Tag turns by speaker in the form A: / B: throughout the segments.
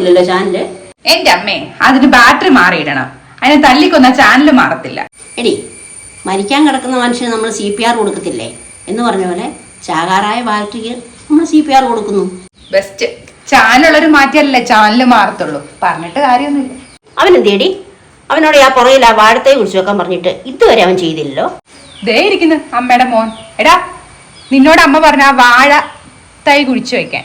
A: മാറുന്നില്ലല്ലോ channel?
B: എന്റെ അമ്മേ അതിന് ബാറ്ററി മാറിയിടണം. അതിനെ തല്ലിക്കൊന്ന ചാനൽ മാറത്തില്ല.
A: എടി മരിക്കാൻ കിടക്കുന്ന മനുഷ്യന് നമ്മൾ സി പി ആർ കൊടുക്കത്തില്ലേ? എന്ന് പറഞ്ഞ പോലെ ചാകാറായ ബാറ്ററിക്ക് നമ്മൾ സി പി ആർ കൊടുക്കുന്നു.
B: ബെസ്റ്റ് ചാനലുള്ളൊരു മാറ്റിയല്ലേ ചാനൽ മാറത്തുള്ളൂ. പറഞ്ഞിട്ട് കാര്യമൊന്നുമില്ല.
A: അവൻ എന്തേടി അവനോട് ആ പുറകിൽ ആ വാഴത്തെ കുറിച്ച് വെക്കാൻ പറഞ്ഞിട്ട് ഇതുവരെ അവൻ ചെയ്തില്ലല്ലോ.
B: ദേ ഇരിക്കുന്നു അമ്മയുടെ മോൻ. എടാ നിന്നോട് അമ്മ പറഞ്ഞ ആ വാഴ തൈ കുഴിച്ചു വെക്കാൻ.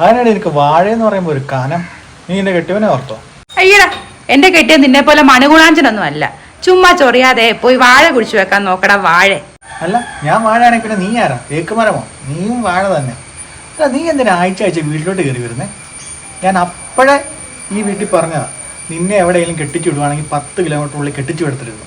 C: അതിനാണ് എനിക്ക് വാഴ എന്ന് പറയുമ്പോൾ ഒരു കനം. നീ എന്റെ കെട്ടിയവനെ ഓർത്തോ?
B: അയ്യടാ എന്റെ കെട്ടിയ നിന്നെ പോലെ മണുകുളാഞ്ചനൊന്നും അല്ല ചുമ്മാ ചൊറിയാതെ പോയി വാഴ കുഴിച്ചു വെക്കാൻ നോക്കടാ വാഴ.
C: അല്ല ഞാൻ വാഴയാണെങ്കിൽ പിന്നെ നീ ആരാ? തേക്കുമരമോ? നീയും വാഴ തന്നെ. അല്ല നീ എന്തിനാ ആഴ്ച ആഴ്ച വീട്ടിലോട്ട് കയറി വരുന്നേ? ഞാൻ അപ്പോഴേ ഈ വീട്ടിൽ പറഞ്ഞതാ നിന്നെ എവിടെയെങ്കിലും കെട്ടിച്ചു വിടുവാണെങ്കിൽ പത്ത് കിലോമീറ്റർ ഉള്ളിൽ കെട്ടിച്ചു എടുത്തിരുന്നു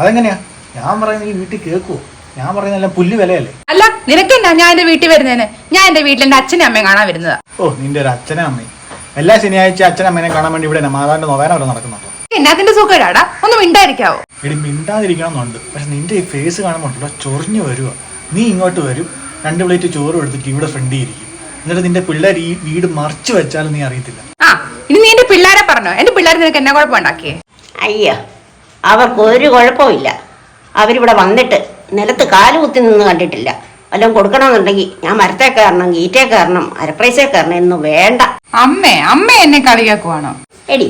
C: അതെങ്ങനെയാ? ഞാൻ പറയുന്നത് ഈ വീട്ടിൽ കേൾക്കുവോ? ഞാൻ പറയുന്നതെല്ലാം പുല്ല് വിലയല്ലേ?
B: അല്ല നിനക്കെന്താ ഞാൻ എന്റെ വീട്ടിൽ വരുന്നതിന് ഞാൻ എന്റെ വീട്ടിൽ എന്റെ അച്ഛനും അമ്മയും കാണാൻ വരുന്നതാ.
C: ഓ നിന്റെ ഒരു അച്ഛനും അമ്മയും. എല്ലാ ശനിയാഴ്ച അച്ഛനും അമ്മേനെ കാണാൻ വേണ്ടി ഇവിടെ മാതാവിന്റെ നൊവേന വരെ നടക്കുന്നുണ്ടോ.
B: എന്നാത്തിന്റെ സുഖടാ ഒന്ന് മിണ്ടായിരിക്കാവോ
C: എടി മിണ്ടാതിരിക്കണമെന്നുണ്ട്. പക്ഷെ നിന്റെ ഈ ഫേസ് കാണുമ്പോണ്ടല്ലോ ചൊറിഞ്ഞു വരുക നീ ഇങ്ങോട്ട് വരും. രണ്ട് പ്ലേറ്റ് ചോറ് എടുത്തിട്ട് ഇവിടെ ഫ്രണ്ടി ഇരിക്കും. എന്നിട്ട് നിന്റെ പിള്ളേർ ഈ വീട് മറിച്ചു വെച്ചാലും നീ അറിയത്തില്ല.
B: ആ ഇനി നീ എന്റെ പിള്ളേരെ പറഞ്ഞോ. എന്റെ പിള്ളേർ നിനക്ക് എന്നെ കുഴപ്പമുണ്ടാക്കിയേ?
A: അയ്യോ അവർക്ക് ഒരു കുഴപ്പമില്ല അവരിവിടെ വന്നിട്ട് നിലത്ത് കാലുകുത്തി നിന്ന് കണ്ടിട്ടില്ല. വല്ലതും കൊടുക്കണമെന്നുണ്ടെങ്കിൽ ഞാൻ മരത്തെ കയറണം ഗീറ്റേ കയറണം അരപ്രൈസേ കയറണം എന്ന് വേണ്ട.
B: അമ്മേ അമ്മ എന്നെ കളിയാക്കുവാണോ?
A: എടി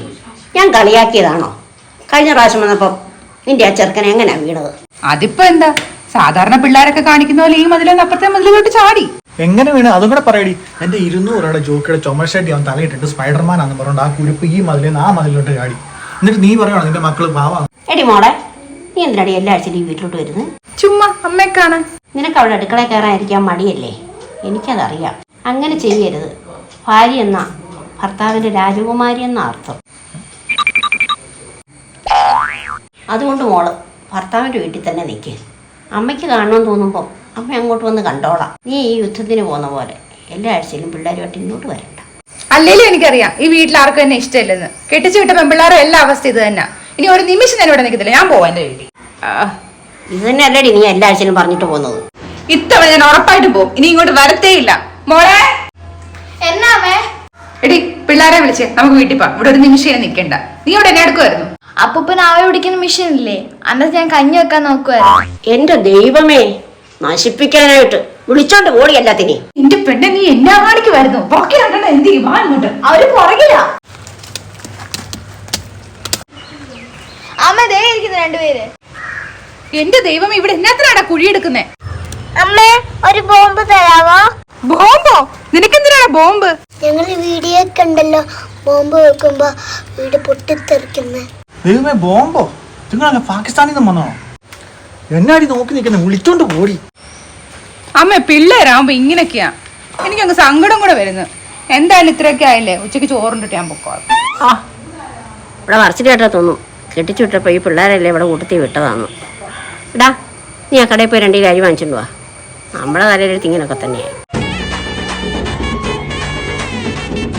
A: ഞാൻ കളിയാക്കിയതാണോ? കഴിഞ്ഞ പ്രാവശ്യം വന്നപ്പോ നിന്റെ ആ ചെറുക്കൻ എങ്ങനെയാ വീണത്?
B: അതിപ്പോ എന്താ? സാധാരണ പിള്ളേരൊക്കെ കാണിക്കുന്ന പോലെ ഈ മതിലൊന്ന് അപ്പുറത്തെ മതിലോട്ട് ചാടി.
C: എങ്ങനെ വീണ്? അതും കൂടെ പറയടി. എന്റെ ഇരുന്നൂറ് രൂപയുടെ ജോക്കിയുടെ ചുമശേട്ടി അവൻ തലയിട്ടിട്ട് സ്പൈഡർമാൻ ആണെന്ന് പറഞ്ഞുകൊണ്ട് ആ കുരുപ്പ് ഈ മതിലിന്ന് ആ മതിലോട്ട് ചാടി. എന്നിട്ട് നീ പറയണോ? നിന്റെ മക്കൾ പാവാ.
A: എടി മോളെ നീ എന്തിനാടി എല്ലാ ആഴ്ചയും നീ വീട്ടിലോട്ട് വരുന്നത്
B: ചുമ്മാ അമ്മയെ കാണാൻ.
A: നിനക്ക് അവിടെ അടുക്കള കയറാതിരിക്കാൻ മടിയല്ലേ? എനിക്കതറിയാം. അങ്ങനെ ചെയ്യരുത്. ഭാര്യ എന്ന ഭർത്താവിന്റെ രാജകുമാരി എന്ന അർത്ഥം. അതുകൊണ്ട് മോൾ ഭർത്താവിന്റെ വീട്ടിൽ തന്നെ നിൽക്ക് അമ്മയ്ക്ക് കാണണമെന്ന് തോന്നുമ്പോൾ അമ്മ അങ്ങോട്ട് വന്ന് കണ്ടോളാം. നീ ഈ യുദ്ധത്തിന് പോകുന്ന പോലെ എല്ലാ ആഴ്ചയിലും പിള്ളേരുമായിട്ട് ഇങ്ങോട്ട് വരണ്ട.
B: അല്ലേലും എനിക്കറിയാം ഈ വീട്ടിൽ ആർക്കും എന്നെ ഇഷ്ടമില്ലെന്ന്. കെട്ടിച്ചു വിട്ട പെൺപിള്ളേരുടെ എല്ലാ അവസ്ഥ ഇത് തന്നെ. ഇനി ഒരു നിമിഷം ഞാൻ ഇവിടെ നിൽക്കത്തില്ല. ഞാൻ പോവാന്റെ വീട്ടിൽ.
A: ഇത് തന്നെ അല്ലടി നീ എല്ലാ ആഴ്ചയിലും പറഞ്ഞിട്ട് പോകുന്നത്.
B: ഇത്തവണ ഞാൻ ഉറപ്പായിട്ട് പോകും ഇനി ഇങ്ങോട്ട് വരത്തേ ഇല്ല മോളെ
D: എന്നാമേ
B: എടി പിള്ളേരെ വിളിച്ചേ. നമുക്ക് വീട്ടിൽ പോവാം. ഇവിടെ ഒരു നിമിഷം ഞാൻ നിൽക്കണ്ട. നീ ഇവിടെ എന്നെ എടുക്കുമായിരുന്നു.
D: അപ്പൂപ്പൻ ആവി പിടിക്കുന്ന മെഷീൻ ഇല്ലേ? അന്നത്തെ ഞാൻ കഞ്ഞി വെക്കാൻ നോക്കുവായിരുന്നു.
A: എന്റെ ദൈവമേ നശിപ്പിക്കാനായിട്ട്. വിളിച്ചോണ്ട് ഓടി എല്ലാത്തിനെ
B: നിന്റെ പെണ്ണ് നീ എന്നാ കാണിക്ക് വരുന്നു രണ്ടെണ്ണം എന്ത് ചെയ്യും? വാ ഇങ്ങോട്ട്
D: അവർ പുറകില്ല അമ്മ ദേ ഇരിക്കുന്നു രണ്ടുപേര്.
B: എന്റെ ദൈവം ഇവിടെ എന്നാത്തിനാടാ കുഴിയെടുക്കുന്നേ?
E: അമ്മേ ഒരു ബോംബ് തരാമോ
B: ബോംബോ? നിനക്കെന്തിനാടാ ബോംബ്?
E: ഞങ്ങൾ വീഡിയോ കണ്ടല്ലോ ബോംബ് വെക്കുമ്പോ വീട് പൊട്ടിത്തെറിക്കുന്നേ.
C: ദൈവമേ ബോംബോ? നിങ്ങളങ്ങ് പാകിസ്ഥാനിൽ നിന്ന് വന്നോ? എന്നാടി നോക്കി നിൽക്കുന്ന? വിളിച്ചോണ്ട് പോടി.
B: അമ്മ പിള്ളേരാകുമ്പോ ഇങ്ങനെയൊക്കെയാ. എനിക്കങ്ങ് സങ്കടം കൂടെ വരുന്നു. എന്തായാലും ഇത്രയൊക്കെ ആയില്ലേ? ഉച്ചയ്ക്ക് ചോറുണ്ടിട്ട് ഞാൻ പൊക്കോളാം.
A: ആ ഇവിടെ മറിച്ചിട്ട് കേട്ടാ തോന്നും കെട്ടിച്ചു വിട്ടപ്പോ ഈ പിള്ളേരല്ലേ ഇവിടെ കൂട്ടത്തി വിട്ടതാന്ന്. ഇടാ നീ ആ കടയിൽ പോയി രണ്ട് കാര്യം വാങ്ങിച്ചിട്ട് വാ. നമ്മളെ തലയിലെടുത്ത് തന്നെയായി